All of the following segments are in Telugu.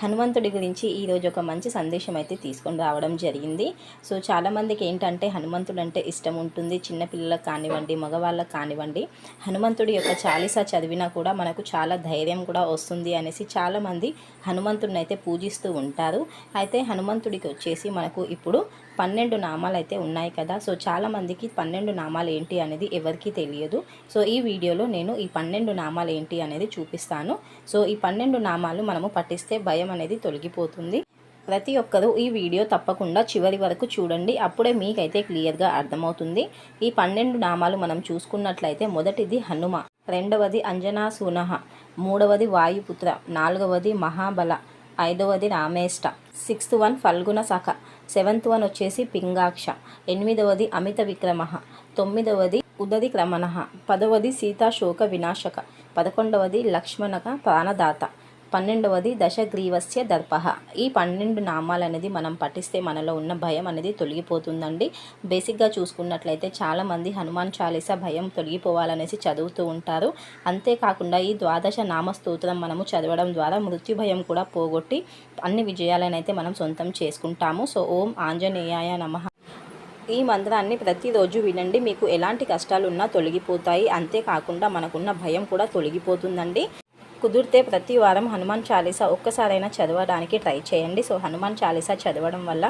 హనుమంతుడి గురించి ఈరోజు ఒక మంచి సందేశం అయితే తీసుకొని రావడం జరిగింది. సో చాలామందికి ఏంటంటే హనుమంతుడు అంటే ఇష్టం ఉంటుంది. చిన్నపిల్లలకు కానివ్వండి మగవాళ్ళకి కానివ్వండి హనుమంతుడి యొక్క చాలీసా చదివినా కూడా మనకు చాలా ధైర్యం కూడా వస్తుంది అనేసి చాలామంది హనుమంతుడిని అయితే పూజిస్తూ ఉంటారు. అయితే హనుమంతుడికి వచ్చేసి మనకు ఇప్పుడు పన్నెండు నామాలు అయితే ఉన్నాయి కదా. సో చాలామందికి పన్నెండు నామాలు ఏంటి అనేది ఎవరికీ తెలియదు. సో ఈ వీడియోలో నేను ఈ పన్నెండు నామాలు ఏంటి అనేది చూపిస్తాను. సో ఈ పన్నెండు నామాలు మనము పఠిస్తే భయం అనేది తొలగిపోతుంది. ప్రతి ఒక్కరూ ఈ వీడియో తప్పకుండా చివరి వరకు చూడండి. అప్పుడే మీకైతే క్లియర్గా అర్థమవుతుంది. ఈ పన్నెండు నామాలు మనం చూసుకున్నట్లయితే మొదటిది హనుమ రెండవది అంజనా సునహ మూడవది వాయుపుత్ర నాలుగవది మహాబల ఐదవది Rameshta sixth one Phalguna Sakha seventh one వచ్చేసి పింగాక్ష ఎనిమిదవది అమిత విక్రమ తొమ్మిదవది ఉదది క్రమణ పదవది సీతాశోక వినాశక పదకొండవది లక్ష్మణక ప్రాణదాత. పన్నెండవది దశగ్రీవస్య దర్పహ ఈ పన్నెండు నామాలు అనేది మనం పఠిస్తే మనలో ఉన్న భయం అనేది తొలగిపోతుందండి. బేసిక్గా చూసుకున్నట్లయితే చాలామంది హనుమాన్ చాలీసా భయం తొలగిపోవాలనేసి చదువుతూ ఉంటారు. అంతేకాకుండా ఈ ద్వాదశ నామ స్తోత్రం మనము చదవడం ద్వారా మృత్యు భయం కూడా పోగొట్టి అన్ని విజయాలను అయితే మనం సొంతం చేసుకుంటాము. సో ఓం ఆంజనేయాయ నమ. ఈ మంత్రాన్ని ప్రతిరోజు వినండి. మీకు ఎలాంటి కష్టాలు ఉన్నా తొలగిపోతాయి. అంతేకాకుండా మనకున్న భయం కూడా తొలగిపోతుందండి. కుదిరితే ప్రతి వారం హనుమాన్ చాలీసా ఒక్కసారైనా చదవడానికి ట్రై చేయండి. సో హనుమాన్ చాలీసా చదవడం వల్ల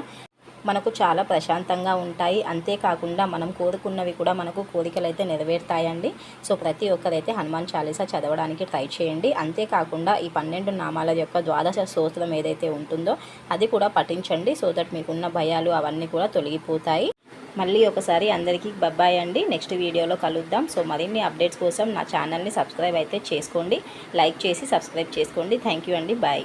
మనకు చాలా ప్రశాంతంగా ఉంటాయి. అంతేకాకుండా మనం కోరుకున్నవి కూడా మనకు కోరికలు అయితే నెరవేరుతాయండి. సో ప్రతి ఒక్కరైతే హనుమాన్ చాలీసా చదవడానికి ట్రై చేయండి. అంతేకాకుండా ఈ పన్నెండు నామాల యొక్క ద్వాదశ స్తోత్రం ఏదైతే ఉంటుందో అది కూడా పఠించండి. సో దట్ మీకున్న భయాలు అవన్నీ కూడా తొలగిపోతాయి. మళ్ళీ ఒకసారి అందరికీ బబ్బాయ్ అండి. నెక్స్ట్ వీడియోలో కలుద్దాం. సో మరిన్ని అప్డేట్స్ కోసం నా ఛానల్ని సబ్స్క్రైబ్ అయితే చేసుకోండి. లైక్ చేసి సబ్స్క్రైబ్ చేసుకోండి. థ్యాంక్ యూ అండి. బాయ్.